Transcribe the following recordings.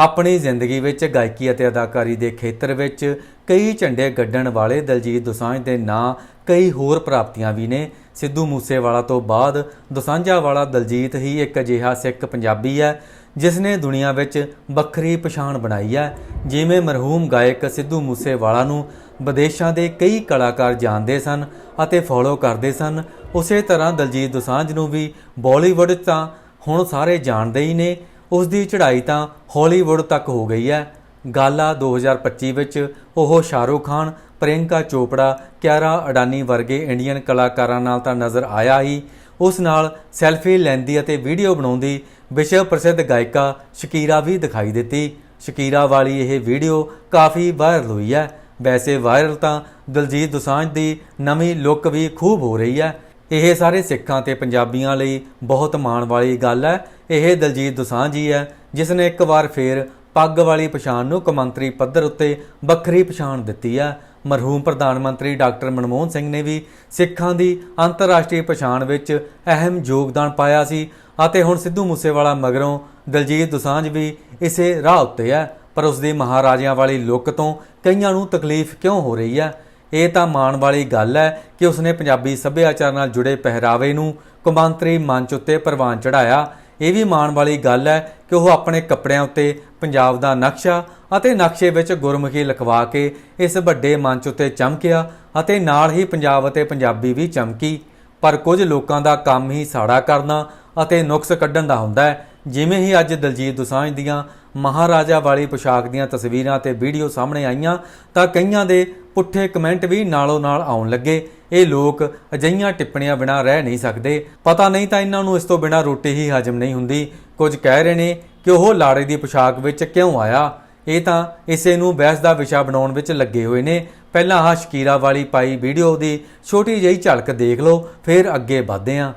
ਆਪਣੀ ਜ਼ਿੰਦਗੀ ਵਿੱਚ ਗਾਇਕੀ ਅਤੇ ਅਦਾਕਾਰੀ ਦੇ ਖੇਤਰ ਵਿੱਚ ਕਈ ਝੰਡੇ ਗੱਡਣ ਵਾਲੇ ਦਲਜੀਤ ਦੋਸਾਂਝ ਦੇ ਨਾਂ ਕਈ ਹੋਰ ਪ੍ਰਾਪਤੀਆਂ ਵੀ ਨੇ। ਸਿੱਧੂ ਮੂਸੇਵਾਲਾ ਤੋਂ ਬਾਅਦ ਦੋਸਾਂਝਾ ਵਾਲਾ ਦਲਜੀਤ ਹੀ ਇੱਕ ਅਜਿਹਾ ਸਿੱਖ ਪੰਜਾਬੀ ਹੈ, ਜਿਸ ਨੇ ਦੁਨੀਆ ਵਿੱਚ ਵੱਖਰੀ ਪਛਾਣ ਬਣਾਈ ਹੈ। ਜਿਵੇਂ ਮਰਹੂਮ ਗਾਇਕ ਸਿੱਧੂ ਮੂਸੇਵਾਲਾ ਨੂੰ ਵਿਦੇਸ਼ਾਂ ਦੇ ਕਈ ਕਲਾਕਾਰ ਜਾਣਦੇ ਸਨ ਅਤੇ ਫੋਲੋ ਕਰਦੇ ਸਨ, ਉਸੇ ਤਰ੍ਹਾਂ ਦਲਜੀਤ ਦੋਸਾਂਝ ਨੂੰ ਵੀ ਬਾਲੀਵੁੱਡ ਤਾਂ ਹੁਣ ਸਾਰੇ ਜਾਣਦੇ ਹੀ ਨੇ। ਉਸ ਦੀ ਚੜ੍ਹਾਈ ਤਾਂ ਹਾਲੀਵੁੱਡ ਤੱਕ ਹੋ ਗਈ ਹੈ। ਗਾਲਾ 2025 ਵਿੱਚ ਉਹ ਸ਼ਾਹਰੁਖ ਖਾਨ, ਪ੍ਰਿਯੰਕਾ ਚੋਪੜਾ, ਕਿਆਰਾ ਅਡਾਨੀ ਵਰਗੇ ਇੰਡੀਅਨ ਕਲਾਕਾਰਾਂ ਨਾਲ ਤਾਂ ਨਜ਼ਰ ਆਇਆ ਹੀ। ਉਸ ਨਾਲ ਸੈਲਫੀ ਲੈਂਦੀ ਅਤੇ ਵੀਡੀਓ ਬਣਾਉਂਦੀ ਵਿਸ਼ਵ ਪ੍ਰਸਿੱਧ ਗਾਇਕਾ ਸ਼ਕੀਰਾ ਵੀ ਦਿਖਾਈ ਦਿੱਤੀ। ਸ਼ਕੀਰਾ ਵਾਲੀ ਇਹ ਵੀਡੀਓ ਕਾਫੀ ਵਾਇਰਲ ਹੋਈ ਹੈ। ਵੈਸੇ ਵਾਇਰਲ ਤਾਂ ਦਲਜੀਤ ਦੁਸਾਂਝ ਦੀ ਨਵੀਂ ਲੁੱਕ ਵੀ ਖੂਬ ਹੋ ਰਹੀ ਹੈ। ਇਹ ਸਾਰੇ ਸਿੱਖਾਂ ਤੇ ਪੰਜਾਬੀਆਂ ਲਈ ਬਹੁਤ ਮਾਣ ਵਾਲੀ ਗੱਲ ਹੈ ਇਹ ਦਲਜੀਤ ਦੋਸਾਂਝ ਹੀ ਹੈ, ਜਿਸ ਨੇ ਇੱਕ ਵਾਰ ਫੇਰ ਪੱਗ ਵਾਲੀ ਪਛਾਣ ਨੂੰ ਕੌਮਾਂਤਰੀ ਪੱਧਰ ਉੱਤੇ ਵੱਖਰੀ ਪਛਾਣ ਦਿੱਤੀ ਹੈ। ਮਰਹੂਮ ਪ੍ਰਧਾਨ ਮੰਤਰੀ ਡਾਕਟਰ ਮਨਮੋਹਨ ਸਿੰਘ ਨੇ ਵੀ ਸਿੱਖਾਂ ਦੀ ਅੰਤਰਰਾਸ਼ਟਰੀ ਪਛਾਣ ਵਿੱਚ ਅਹਿਮ ਯੋਗਦਾਨ ਪਾਇਆ ਸੀ ਅਤੇ ਹੁਣ ਸਿੱਧੂ ਮੂਸੇਵਾਲਾ ਮਗਰੋਂ ਦਲਜੀਤ ਦੋਸਾਂਝ ਵੀ ਇਸੇ ਰਾਹ ਉੱਤੇ ਹੈ। ਪਰ ਉਸ ਦੀ ਮਹਾਰਾਜਿਆਂ ਵਾਲੀ ਲੁੱਕ ਤੋਂ ਕਈਆਂ ਨੂੰ ਤਕਲੀਫ ਕਿਉਂ ਹੋ ਰਹੀ ਹੈ? ਇਹ ਤਾਂ ਮਾਣ ਵਾਲੀ ਗੱਲ ਹੈ ਕਿ ਉਸਨੇ ਪੰਜਾਬੀ ਸੱਭਿਆਚਾਰ ਨਾਲ ਜੁੜੇ ਪਹਿਰਾਵੇ ਨੂੰ ਕੌਮਾਂਤਰੀ ਮੰਚ ਉੱਤੇ ਪ੍ਰਵਾਨ ਚੜਾਇਆ ਇਹ ਵੀ ਮਾਣ ਵਾਲੀ ਗੱਲ ਹੈ ਕਿ ਉਹ ਆਪਣੇ ਕੱਪੜਿਆਂ ਉੱਤੇ ਪੰਜਾਬ ਦਾ ਨਕਸ਼ਾ ਅਤੇ ਨਕਸ਼ੇ ਵਿੱਚ ਗੁਰਮੁਖੀ ਲਿਖਵਾ ਕੇ ਇਸ ਵੱਡੇ ਮੰਚ ਉੱਤੇ ਚਮਕਿਆ ਅਤੇ ਨਾਲ ਹੀ ਪੰਜਾਬ ਅਤੇ ਪੰਜਾਬੀ ਵੀ ਚਮਕੀ। ਪਰ ਕੁਝ ਲੋਕਾਂ ਦਾ ਕੰਮ ਹੀ ਸਾੜਾ ਕਰਨਾ ਅਤੇ ਨੁਕਸ ਕੱਢਣ ਦਾ ਹੁੰਦਾ ਹੈ। ਜਿਵੇਂ ਹੀ ਅੱਜ ਦਲਜੀਤ ਦੁਸਾਂਝ ਦੀਆਂ ਮਹਾਰਾਜਾ ਵਾਲੀ ਪੋਸ਼ਾਕ ਦੀਆਂ ਤਸਵੀਰਾਂ ਤੇ ਵੀਡੀਓ ਸਾਹਮਣੇ ਆਈਆਂ ਤਾਂ ਕਈਆਂ ਦੇ ਪੁੱਠੇ ਕਮੈਂਟ ਵੀ ਨਾਲੋਂ ਨਾਲ ਆਉਣ ਲੱਗੇ ਇਹ ਲੋਕ ਅਜਈਆਂ ਟਿੱਪਣੀਆਂ ਬਿਨਾਂ ਰਹਿ ਨਹੀਂ ਸਕਦੇ ਪਤਾ ਨਹੀਂ ਤਾਂ ਇਹਨਾਂ ਨੂੰ ਇਸ ਤੋਂ ਬਿਨਾਂ ਰੋਟੀ ਹੀ ਹਜਮ ਨਹੀਂ ਹੁੰਦੀ ਕੁਝ ਕਹਿ ਰਹੇ ਨੇ ਕਿ ਉਹ ਲਾੜੇ ਦੀ ਪੋਸ਼ਾਕ ਵਿੱਚ ਕਿਉਂ ਆਇਆ ਇਹ ਤਾਂ ਇਸੇ ਨੂੰ ਬਹਿਸ ਦਾ ਵਿਸ਼ਾ ਬਣਾਉਣ ਵਿੱਚ ਲੱਗੇ ਹੋਏ ਨੇ ਪਹਿਲਾਂ ਆਹ ਸ਼ਕੀਰਾ ਵਾਲੀ ਪਾਈ ਵੀਡੀਓ ਦੀ ਛੋਟੀ ਜਿਹੀ ਝਲਕ ਦੇਖ ਲਓ ਫਿਰ ਅੱਗੇ ਵਧਦੇ ਹਾਂ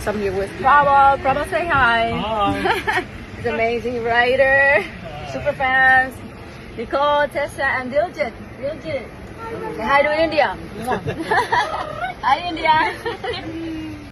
Somebody with Prabha. Prabha, say hi. Hi. He's amazing writer, super fans. Nicole, Tessa, and Diljit. Diljit. Say hi to India. hi, India.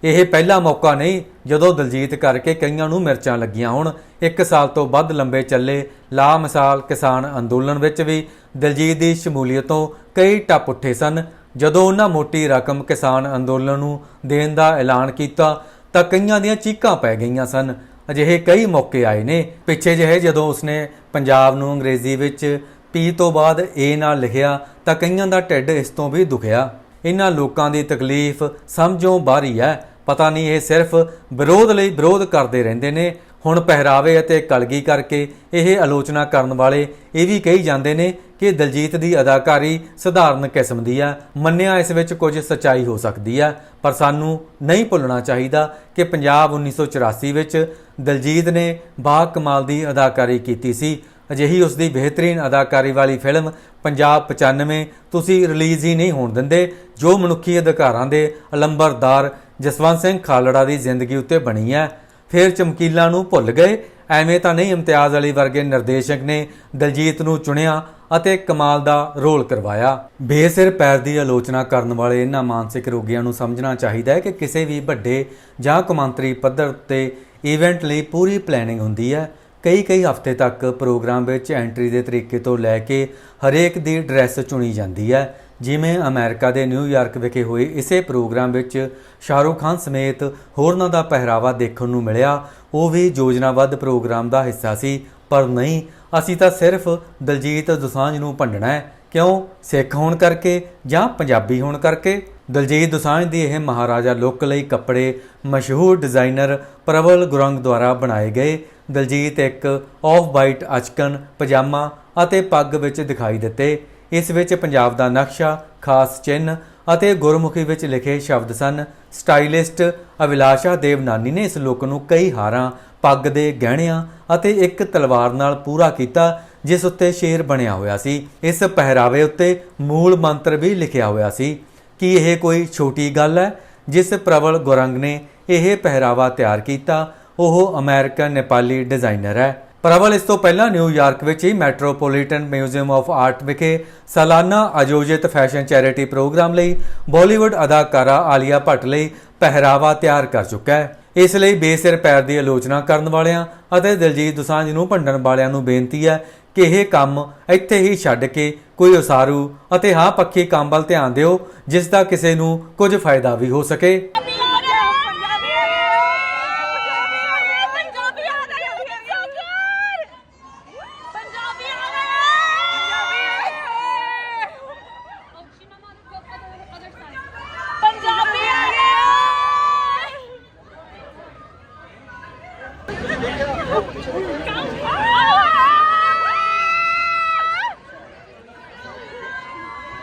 ਇਹ ਪਹਿਲਾ ਮੌਕਾ ਨਹੀਂ ਜਦੋਂ ਦਲਜੀਤ ਕਰਕੇ ਕਈਆਂ ਨੂੰ ਮਿਰਚਾਂ ਲੱਗੀਆਂ ਹੁਣ ਇੱਕ ਸਾਲ ਤੋਂ ਵੱਧ ਲੰਬੇ ਚੱਲੇ ਲਾ ਮਿਸਾਲ ਕਿਸਾਨ ਅੰਦੋਲਨ ਵਿੱਚ ਵੀ ਦਲਜੀਤ ਦੀ ਸ਼ਮੂਲੀਅਤ ਤੋਂ ਕਈ ਟੱਪ ਉੱਠੇ ਸਨ ਜਦੋਂ ਉਹਨਾਂ ਮੋਟੀ ਰਕਮ ਕਿਸਾਨ ਅੰਦੋਲਨ ਨੂੰ ਦੇਣ ਦਾ ਐਲਾਨ ਕੀਤਾ ਤਾਂ ਕਈਆਂ ਦੀਆਂ ਚੀਕਾਂ ਪੈ ਗਈਆਂ ਸਨ ਅਜਿਹੇ ਕਈ ਮੌਕੇ ਆਏ ਨੇ। ਪਿੱਛੇ ਜਿਹੇ ਜਦੋਂ ਉਸਨੇ ਪੰਜਾਬ ਨੂੰ ਅੰਗਰੇਜ਼ੀ ਵਿੱਚ ਪੀ ਤੋਂ ਬਾਅਦ ਏ ਨਾਲ ਲਿਖਿਆ, ਤਾਂ ਕਈਆਂ ਦਾ ਢਿੱਡ ਇਸ ਤੋਂ ਵੀ ਦੁਖਿਆ। ਇਹਨਾਂ ਲੋਕਾਂ ਦੀ ਤਕਲੀਫ ਸਮਝੋਂ ਬਾਹਰੀ ਹੈ। ਪਤਾ ਨਹੀਂ ਇਹ ਸਿਰਫ ਵਿਰੋਧ ਲਈ ਵਿਰੋਧ ਕਰਦੇ ਰਹਿੰਦੇ ਨੇ ਹੁਣ ਪਹਿਰਾਵੇ ਅਤੇ ਕਲਗੀ ਕਰਕੇ ਇਹ ਆਲੋਚਨਾ ਕਰਨ ਵਾਲੇ ਇਹ ਵੀ ਕਹੀ ਜਾਂਦੇ ਨੇ ਕਿ ਦਲਜੀਤ ਦੀ ਅਦਾਕਾਰੀ ਸਧਾਰਨ ਕਿਸਮ ਦੀ ਹੈ ਮੰਨਿਆ ਇਸ ਵਿੱਚ ਕੁਝ ਸਚਾਈ ਹੋ ਸਕਦੀ ਹੈ ਪਰ ਸਾਨੂੰ ਨਹੀਂ ਭੁੱਲਣਾ ਚਾਹੀਦਾ ਕਿ ਪੰਜਾਬ 1984 ਵਿੱਚ ਦਲਜੀਤ ਨੇ ਬਾ ਕਮਾਲ ਦੀ ਅਦਾਕਾਰੀ ਕੀਤੀ ਸੀ। ਅਜਿਹੀ ਉਸ ਦੀ ਬਿਹਤਰੀਨ ਅਦਾਕਾਰੀ ਵਾਲੀ ਫਿਲਮ ਪੰਜਾਬ 95 ਤੁਸੀਂ ਰਿਲੀਜ਼ ਹੀ ਨਹੀਂ ਹੋਣ ਦਿੰਦੇ, ਜੋ ਮਨੁੱਖੀ ਅਧਿਕਾਰਾਂ ਦੇ ਅਲੰਬਰਦਾਰ ਜਸਵੰਤ ਸਿੰਘ ਖਾਲੜਾ ਦੀ ਜ਼ਿੰਦਗੀ ਉੱਤੇ ਬਣੀ ਹੈ ਫਿਰ ਚਮਕੀਲਾ ਨੂੰ ਭੁੱਲ ਗਏ। ਐਵੇਂ ਤਾਂ ਨਹੀਂ ਇਮਤਿਆਜ਼ ਅਲੀ ਵਰਗੇ ਨਿਰਦੇਸ਼ਕ ਨੇ ਦਲਜੀਤ ਨੂੰ ਚੁਣਿਆ ਅਤੇ ਕਮਾਲ ਦਾ ਰੋਲ ਕਰਵਾਇਆ। ਬੇਸਿਰ ਪੈਰ ਦੀ ਆਲੋਚਨਾ ਕਰਨ ਵਾਲੇ ਇਹਨਾਂ ਮਾਨਸਿਕ ਰੋਗੀਆਂ ਨੂੰ ਸਮਝਣਾ ਚਾਹੀਦਾ ਹੈ ਕਿ ਕਿਸੇ ਵੀ ਵੱਡੇ ਜਾਂ ਕੌਮਾਂਤਰੀ ਪੱਧਰ ਤੇ ਇਵੈਂਟ ਲਈ ਪੂਰੀ ਪਲੈਨਿੰਗ ਹੁੰਦੀ ਹੈ। ਕਈ ਕਈ ਹਫ਼ਤੇ ਤੱਕ ਪ੍ਰੋਗਰਾਮ ਵਿੱਚ ਐਂਟਰੀ ਦੇ ਤਰੀਕੇ ਤੋਂ ਲੈ ਕੇ ਹਰੇਕ ਦੀ ਡਰੈਸ ਚੁਣੀ ਜਾਂਦੀ ਹੈ। ਜਿਵੇਂ ਅਮਰੀਕਾ ਦੇ ਨਿਊਯਾਰਕ ਵਿਖੇ ਹੋਏ ਇਸੇ ਪ੍ਰੋਗਰਾਮ ਵਿੱਚ ਸ਼ਾਹਰੁਖ ਖਾਨ ਸਮੇਤ ਹੋਰਨਾਂ ਦਾ ਪਹਿਰਾਵਾ ਦੇਖਣ ਨੂੰ ਮਿਲਿਆ, ਉਹ ਵੀ ਯੋਜਨਾਬੱਧ ਪ੍ਰੋਗਰਾਮ ਦਾ ਹਿੱਸਾ ਸੀ। ਪਰ ਨਹੀਂ, ਅਸੀਂ ਤਾਂ ਸਿਰਫ ਦਲਜੀਤ ਦੁਸਾਂਝ ਨੂੰ ਭੰਡਣਾ ਹੈ। ਕਿਉਂ? ਸਿੱਖ ਹੋਣ ਕਰਕੇ ਜਾਂ ਪੰਜਾਬੀ ਹੋਣ ਕਰਕੇ? ਦਲਜੀਤ ਦੁਸਾਂਝ ਦੀ ਇਹ ਮਹਾਰਾਜਾ ਲੁੱਕ ਲਈ ਕੱਪੜੇ ਮਸ਼ਹੂਰ ਡਿਜ਼ਾਈਨਰ ਪ੍ਰਵਲ ਗੁਰੰਗ ਦੁਆਰਾ ਬਣਾਏ ਗਏ। ਦਲਜੀਤ ਇੱਕ ਆਫ ਵਾਈਟ ਅਚਕਨ, ਪਜਾਮਾ ਅਤੇ ਪੱਗ ਵਿੱਚ ਦਿਖਾਈ ਦਿੱਤੇ। ਇਸ ਵਿੱਚ ਪੰਜਾਬ ਦਾ ਨਕਸ਼ਾ, ਖਾਸ ਚਿੰਨ੍ਹ ਅਤੇ ਗੁਰਮੁਖੀ ਵਿੱਚ ਲਿਖੇ ਸ਼ਬਦ ਸਨ। ਸਟਾਈਲਿਸਟ ਅਵਿਲਾਸ਼ਾ ਦੇਵਨਾਨੀ ਨੇ ਇਸ ਲੁੱਕ ਨੂੰ ਕਈ ਹਾਰਾਂ, ਪੱਗ ਦੇ ਗਹਿਣਿਆਂ ਅਤੇ ਇੱਕ ਤਲਵਾਰ ਨਾਲ ਪੂਰਾ ਕੀਤਾ, ਜਿਸ ਉੱਤੇ ਸ਼ੇਰ ਬਣਿਆ ਹੋਇਆ ਸੀ। ਇਸ ਪਹਿਰਾਵੇ ਉੱਤੇ ਮੂਲ ਮੰਤਰ ਵੀ ਲਿਖਿਆ ਹੋਇਆ ਸੀ। ਕਿ ਇਹ ਕੋਈ ਛੋਟੀ ਗੱਲ ਹੈ? ਜਿਸ ਪ੍ਰਵਲ ਗੁਰੰਗ ਨੇ ਇਹ ਪਹਿਰਾਵਾ ਤਿਆਰ ਕੀਤਾ, ਉਹ ਅਮਰੀਕਨ ਨੇਪਾਲੀ ਡਿਜ਼ਾਈਨਰ ਹੈ। ਪ੍ਰਵਲ ਇਸ ਤੋਂ ਪਹਿਲਾਂ ਨਿਊਯਾਰਕ ਵਿੱਚ ਹੀ ਮੈਟਰੋਪੋਲੀਟਨ ਮਿਊਜ਼ੀਅਮ ਆਫ ਆਰਟ ਵਿਖੇ ਸਾਲਾਨਾ ਆਯੋਜਿਤ ਫੈਸ਼ਨ ਚੈਰਿਟੀ ਪ੍ਰੋਗਰਾਮ ਲਈ ਬਾਲੀਵੁੱਡ ਅਦਾਕਾਰਾ ਆਲੀਆ ਭੱਟ ਲਈ ਪਹਿਰਾਵਾ ਤਿਆਰ ਕਰ ਚੁੱਕਾ ਹੈ। ਇਸ ਲਈ ਬੇਸਿਰ ਪੈਰ ਦੀ ਆਲੋਚਨਾ ਕਰਨ ਵਾਲਿਆਂ ਅਤੇ ਦਿਲਜੀਤ ਦੁਸਾਂਝ ਨੂੰ ਭੰਡਣ ਵਾਲਿਆਂ ਨੂੰ ਬੇਨਤੀ ਹੈ ਕਿ ਇਹ ਕੰਮ ਇੱਥੇ ਹੀ ਛੱਡ ਕੇ ਕੋਈ ਉਸਾਰੂ ਅਤੇ ਹਾਂ ਪੱਖੀ ਕੰਮ ਵੱਲ ਧਿਆਨ ਦਿਓ, ਜਿਸ ਦਾ ਕਿਸੇ ਨੂੰ ਕੁਝ ਫਾਇਦਾ ਵੀ ਹੋ ਸਕੇ। か